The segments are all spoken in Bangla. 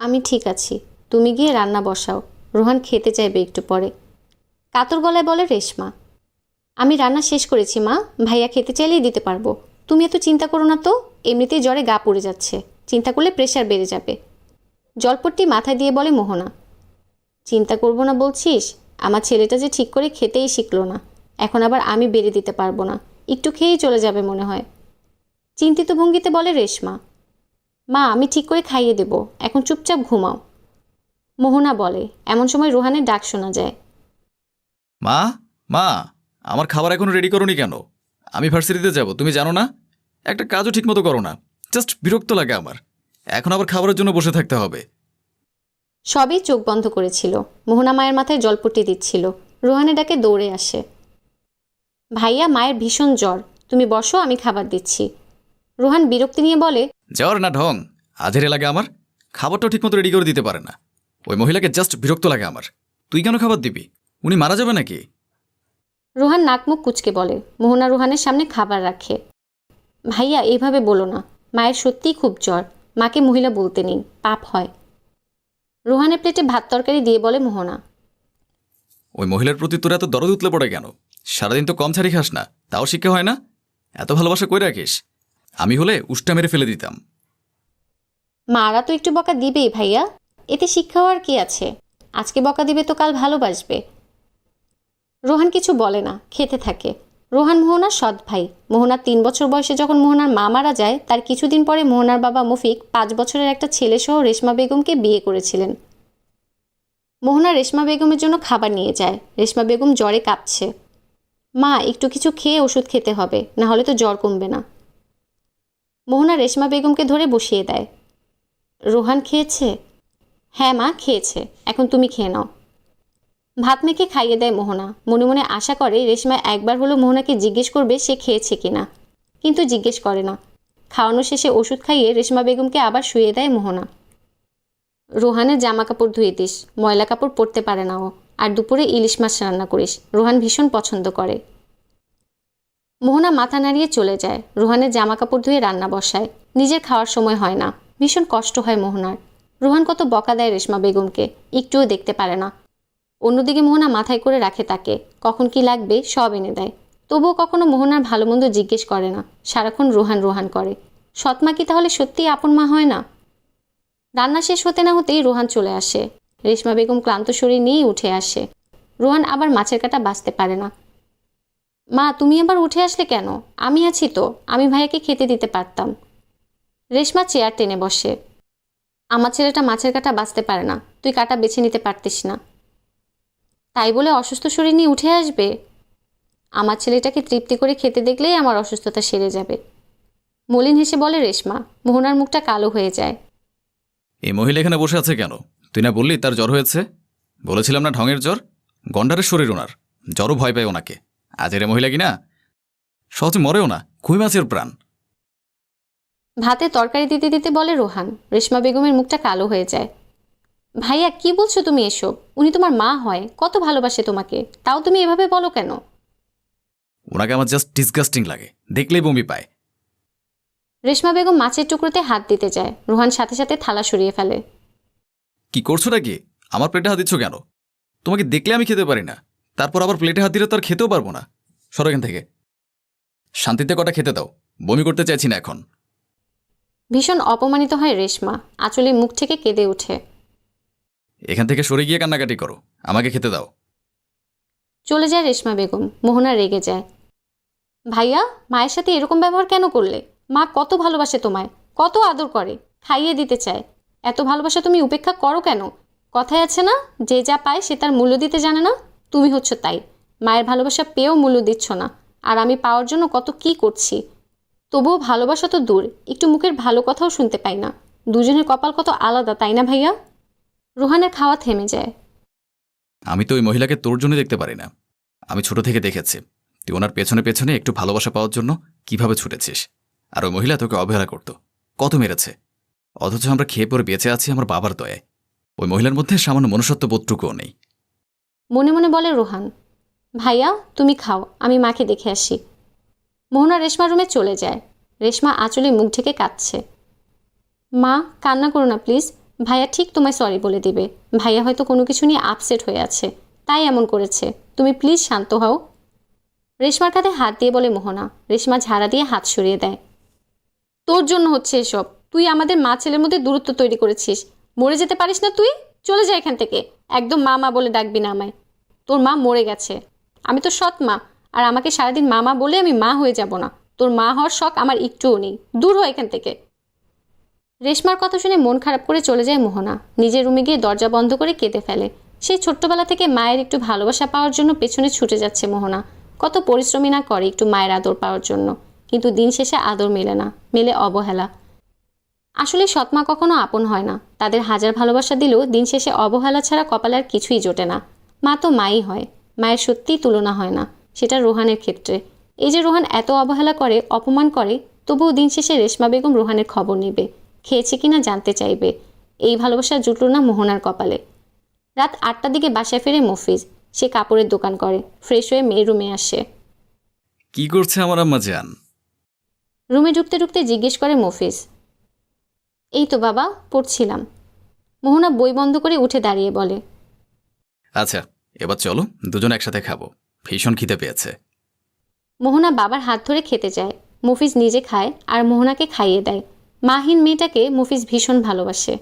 আমি ঠিক আছি। তুমি গিয়ে রান্না বসাও। রোহান খেতে চাইবে একটু পরে। কাতর গলায় বলে রেশমা, আমি রান্না শেষ করেছি মা, ভাইয়া খেতে চাইলেই দিতে পারব। তুমি এত চিন্তা করো না তো, এমনিতেই জ্বরে গা পড়ে যাচ্ছে। চিন্তা করলে প্রেশার বেড়ে যাবে। জলপট্টি মাথায় দিয়ে বলে মোহনা, চিন্তা করব না বলছিস? আমার ছেলেটা যে ঠিক করে খেতেই শিখলো না। এখন আবার আমি বেড়ে দিতে পারব না। একটু খেয়েই চলে যাবে মনে হয়। চিন্তিত ভঙ্গিতে বলে রেশমা মা আমি ঠিক করে খাইয়ে দেব এখন চুপচাপ ঘুমাও। মোহনা বলে এমন সময় রোহানের ডাক শোনা যায়। মা মা আমার খাবার এখনও রেডি করনি কেন? আমি ভার্সিটিতে যাব তুমি জানো না? একটা কাজও ঠিকমতো করো না জাস্ট বিরক্ত লাগে আমার। এখন আবার খাবারের জন্য বসে থাকতে হবে। সবই চোখ বন্ধ করেছিল। মোহনা মায়ের মাথায় জলপট্টি দিচ্ছিল। রোহানের ডাকে দৌড়ে আসে। ভাইয়া মায়ের ভীষণ জ্বর। তুমি বসো আমি খাবার দিচ্ছি। রোহান বিরক্তি নিয়ে বলে জ্বর না ঢং আজেরে লাগে আমার। খাবারটাও ঠিকমতো রেডি করে দিতে পারে না। ওই মহিলাকে জাস্ট বিরক্ত লাগে আমার। তুই কেন খাবার দিবি? উনি মারা যাবে নাকি? রোহান নাকমুখ কুচকে বলে মোহনা রোহানের সামনে খাবার রাখে। ভাইয়া এইভাবে বলো না। মায়ের সত্যিই খুব জ্বর। মাকে মহিলা বলতে নেই। পাপ হয়। রোহানের প্লেটে ভাত তরকারি দিয়ে বলে মোহনা ওই মহিলার প্রতি তোর এত দরদ উতলে পড়ে কেন? সারাদিন তো কম ছাড়ি খাস না। তাও শিক্ষা হয় না? এত ভালোবাসা কই রাখিস? আমি হলে উষ্টা মেরে ফেলে দিতাম। মারা তো একটু বকা দিবেই ভাইয়া। এতে শিক্ষা হওয়ার কি আছে? আজকে বকা দিবে তো কাল ভালোবাসবে। রোহান কিছু বলে না, খেতে থাকে। রোহান মোহনার সৎ ভাই। মোহনার তিন বছর বয়সে যখন মোহনার মা মারা যায়, তার কিছুদিন পরে মোহনার বাবা মুফিক পাঁচ বছরের একটা ছেলে সহ রেশমা বেগমকে বিয়ে করেছিলেন। মোহনা রেশমা বেগমের জন্য খাবার নিয়ে যায়। রেশমা বেগম জ্বরে কাঁপছে। মা, একটু কিছু খেয়ে ওষুধ খেতে হবে, না হলে তো জ্বর কমবে না। মোহনা রেশমা বেগমকে ধরে বসিয়ে দেয়। রোহান খেয়েছে? হ্যাঁ মা, খেয়েছে। এখন তুমি খেয়ে নাও। ভাত মেখে খাইয়ে দেয় মোহনা। মনে মনে আশা করে রেশমা একবার হলো মোহনাকে জিজ্ঞেস করবে সে খেয়েছে কিনা। কিন্তু জিজ্ঞেস করে না। খাওয়ানো শেষে ওষুধ খাইয়ে রেশমা বেগমকে আবার শুয়ে দেয় মোহনা। রোহানের জামা কাপড় ধুয়ে দিস ময়লা কাপড় পরতে পারে না ও। আর দুপুরে ইলিশ মাছ রান্না করিস। রোহান ভীষণ পছন্দ করে। মোহনা মাথা নাড়িয়ে চলে যায়। রোহানের জামা কাপড় ধুয়ে রান্না বসায়। নিজের খাওয়ার সময় হয় না। ভীষণ কষ্ট হয় মোহনার। রোহান কত বকা দেয় রেশমা বেগমকে, একটুও দেখতে পারে না। অন্যদিকে মোহনা মাথায় করে রাখে তাকে। কখন কি লাগবে, সব এনে দেয়। তবুও কখনো মোহনার ভালো মন্দ জিজ্ঞেস করে না। সারাক্ষণ রোহান রোহান করে। সৎমা কি তাহলে সত্যিই আপন মা হয় না? রান্না শেষ হতে না হতেই রোহান চলে আসে। রেশমা বেগম ক্লান্ত শরীর নিয়েই উঠে আসে। রোহান আবার মাছের কাটা বাঁচতে পারে না। মা, তুমি আবার উঠে আসলে কেন? আমি আছি তো। আমি ভাইয়াকে খেতে দিতে পারতাম। রেশমা চেয়ার টেনে বসে। আমার ছেলেটা মাছের কাটা বাঁচতে পারে না। তুই কাটা বেছে নিতে পারতিস না। তাই বলে অসুস্থ শরীর নিয়ে উঠে আসবে? আমার ছেলেটাকে তৃপ্তি করে খেতে দেখলেই আমার অসুস্থতা সেরে যাবে। মলিন হেসে বলে, রেশমা, মোহনার মুখটা কালো হয়ে যায়। এই মহিলা এখানে বসে আছে কেন? তুই না বললি তার জ্বর হয়েছে? বলেছিলাম না ঢঙের জ্বর? গন্ডারের শরীর ওনার। জ্বরও ভয় পায় ওনাকে। আজের মহিলা কিনা? সহজে মরেও না খুই মাছের প্রাণ। ভাতে তরকারি দিতে দিতে বলে রোহান রেশমা বেগমের মুখটা কালো হয়ে যায়। ভাইয়া কি বলছো তুমি এসব? উনি তোমার মা হয় কত ভালোবাসে তোমাকে তাও তুমি এভাবে বলো কেন? ওনাকে আমার জাস্ট ডিসগাস্টিং লাগে দেখলেই বমি পায়। রেশমা বেগম মাছের টুকরোতে হাত দিতে যায় রোহান সাথে সাথে থালা সরিয়ে ফেলে। কি করছোটা কি আমার প্লেটে হাত দিচ্ছ কেন? তোমাকে দেখলে আমি খেতে পারি না। তারপর আবার প্লেটে হাত দিলে তো আর খেতেও পারব না। সরো এখান থেকে। শান্তিতে কটা খেতে দাও। বমি করতে চাইছি না এখন। ভীষণ অপমানিত হয় রেশমা। আঁচলে মুখ থেকে কেঁদে ওঠে। এখান থেকে সরে গিয়ে কান্নাকাটি করো। আমাকে খেতে দাও। চলে যায় রেশমা বেগম। মোহনা রেগে যায়। ভাইয়া মায়ের সাথে এরকম ব্যবহার কেন করলে? মা কত ভালোবাসে তোমায় কত আদর করে খাইয়ে দিতে চায়। এত ভালোবাসা তুমি উপেক্ষা করো কেন? কথায় আছে না যে যা পায় সে তার মূল্য দিতে জানে না? তুমি হচ্ছ তাই। মায়ের ভালোবাসা পেয়েও মূল্য দিচ্ছ না। আর আমি পাওয়ার জন্য কত কি করছি? তবুও ভালোবাসা তো দূর, একটু মুখের ভালো কথাও শুনতে পাই না। দুজনের কপাল কত আলাদা, তাই না ভাইয়া? রোহানের খাওয়া থেমে যায়। আমি তো ওই মহিলাকে তোর জন্য দেখতে পারি না। আমি ছোট থেকে দেখেছি। তুই ওনার পেছনে পেছনে একটু ভালোবাসা পাওয়ার জন্য কীভাবে ছুটেছিস? আর ওই মহিলা তোকে অবহেলা করত। কত মেরেছে? অথচ আমরা খেয়ে পরে বেঁচে আছি আমার বাবার দয়ায়। ওই মহিলার মধ্যে সামান্য মনুষ্যত্ব বোধটুকুও নেই। মনে মনে বলে, রোহান, ভাইয়া, তুমি খাও, আমি মাকে দেখে আসি। মোহনা রেশমা রুমে চলে যায়। রেশমা আঁচলে মুখ ঢেকে কাঁদছে। মা, কান্না করো না, প্লিজ। ভাইয়া ঠিক তোমায় সরি বলে দিবে। ভাইয়া হয়তো কোনো কিছু নিয়ে আপসেট হয়ে আছে। তাই এমন করেছে। তুমি প্লিজ শান্ত হও। রেশমার কাঁধে হাত দিয়ে বলে মোহনা। রেশমা ঝাড়া দিয়ে হাত সরিয়ে দেয়। তোর জন্য হচ্ছে এসব। তুই আমাদের মা ছেলের মধ্যে দূরত্ব তৈরি করেছিস। মরে যেতে পারিস না তুই? চলে যা এখান থেকে। একদম মা মা বলে ডাকবি না আমায়। তোর মা মরে গেছে। আমি তো সৎ মা, আর আমাকে সারাদিন মামা বলে আমি মা হয়ে যাব না। তোর মা হওয়ার শখ আমার একটুও নেই। দূর হয় এখান থেকে। রেশমার কথা শুনে মন খারাপ করে চলে যায় মোহনা। নিজের রুমে গিয়ে দরজা বন্ধ করে কেঁদে ফেলে। সেই ছোট্টবেলা থেকে মায়ের একটু ভালোবাসা পাওয়ার জন্য পেছনে ছুটে যাচ্ছে মোহনা। কত পরিশ্রমী না করে একটু মায়ের আদর পাওয়ার জন্য। কিন্তু দিন শেষে আদর মেলে না, মেলে অবহেলা। আসলে সৎমা কখনো আপন হয় না। তাদের হাজার ভালোবাসা দিলেও দিন শেষে অবহেলা ছাড়া কপালে আর কিছুই জোটে না। মা তো মাই হয় মায়ের সত্যিই তুলনা হয় না সেটা রোহানের ক্ষেত্রে। এই যে রোহান এত অবহেলা করে অপমান করে তবুও দিন শেষে রেশমা বেগম রোহানের খবর নেবে। খেয়েছে কিনা জানতে চাইবে। এই ভালোবাসা জুটল না মোহনার কপালে। রাত আটটার দিকে বাসায় ফেরে মফিজ। সে কাপড়ের দোকান করে ফ্রেশ হয়ে মেয়ের রুমে আসে। কি করছে আমার আম্মা জান? রুমে ঢুকতে ঢুকতে জিজ্ঞেস করে মফিজ। এই তো বাবা পড়ছিলাম। মোহনা বই বন্ধ করে উঠে দাঁড়িয়ে বলে আচ্ছা এবার চলো দুজন একসাথে খাব। ভীষণ খিদে পেয়েছে। মোহনা বাবার হাত ধরে খেতে চায় মফিজ নিজে খায় আর মোহনাকে খাইয়ে দেয়। মাহিন মেয়েটাকে মফিজ ভীষণ ভালোবাসে।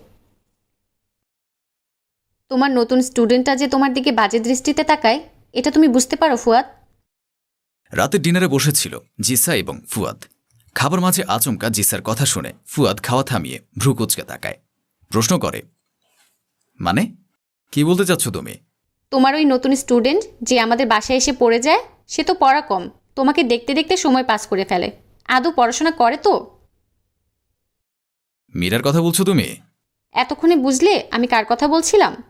তোমার নতুন স্টুডেন্টটা যে তোমার দিকে বাজে দৃষ্টিতে তাকায় এটা তুমি বুঝতে পারো ফুয়াদ? রাতের ডিনারে বসেছিল জিসা এবং ফুয়াদ। খাবার মাঝে আচমকা জিসার কথা শুনে ফুয়াদ খাওয়া থামিয়ে ভ্রু কুচকে তাকায়। প্রশ্ন করে মানে? কি বলতে চাচ্ছ তুমি? তোমার ওই নতুন স্টুডেন্ট যে আমাদের বাসায় এসে পড়ে যায় সে তো পড়া কম। তোমাকে দেখতে দেখতে সময় পাস করে ফেলে। আদৌ পড়াশোনা করে তো? মীরার কথা বলছো তুমি? এতক্ষণে বুঝলে আমি কার কথা বলছিলাম?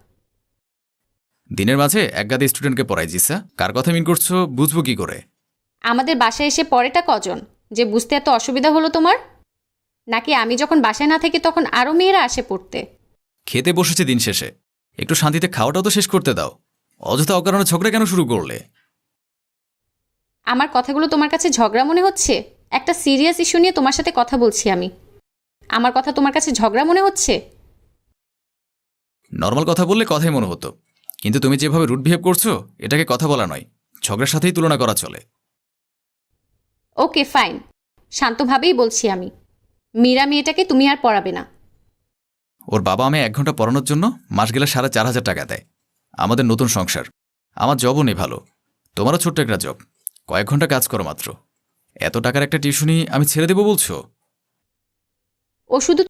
দিনের মাঝে একগাদে স্টুডেন্টকে পড়াই জিসা। কার কথা মিন করছ বুঝব কি করে? আমাদের বাসায় এসে পড়েটা কজন? যে বুঝতে এত অসুবিধা হলো তোমার? নাকি আমি যখন বাসায় না থাকি তখন আরও মেয়েরা আসে পড়তে? খেতে বসেছে দিন শেষে। একটু শান্তিতে খাওয়াটাও তো শেষ করতে দাও। অযথা অকারণে ঝগড়া কেন শুরু করলে? আমার কথাগুলো তোমার কাছে ঝগড়া মনে হচ্ছে? একটা সিরিয়াস ইস্যু নিয়ে তোমার সাথে কথা বলছি আমি। আমার কথা তোমার কাছে ঝগড়া মনে হচ্ছে? নর্মাল কথা বললে কথাই মনে হতো। কিন্তু তুমি যেভাবে রুট বিহেভ করছ এটাকে কথা বলা নয়। ঝগড়ার সাথেই তুলনা করা চলে। Okay fine. শান্তভাবেই বলছি আমি। মীরা মেয়েটাকে তুমি আর পড়াবে না। ওর বাবা আমি এক ঘণ্টা পড়ানোর জন্য মাস গেলে সাড়ে চার হাজার টাকা দেয়। আমাদের নতুন সংসার। আমার জবও নেই ভালো। তোমারও ছোট্ট একটা জব। কয়েক ঘণ্টা কাজ করো মাত্র। এত টাকার একটা টিউশনি আমি ছেড়ে দেবো বলছো? ও শুধু